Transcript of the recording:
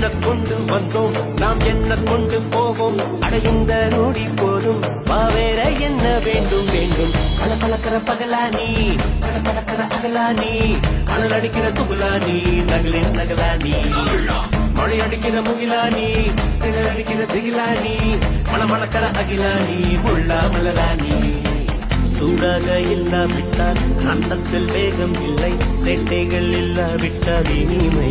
என்ன கொண்டு வந்தோம். நாம் என்ன கொண்டு போவோம். அடையுந்த நொடி போதும். வேற என்ன வேண்டும் வேண்டும். பல பழக்கிற பகலா நீ. பல பழக்கிற அகலா நீ. அனல் அடிக்கிற துகுலா நீ. நகலின் நகலா நீ. மழை அடிக்கிற முகிலா நீ. திணல் அடிக்கிற திகிலா நீ. மணமணக்கிற அகிலா நீ. முள்ளா மலரா நீ. சூடாக இல்லாவிட்டால் அன்னத்தில் வேகம் இல்லை. செட்டைகள் இல்லாவிட்டால் இனிமை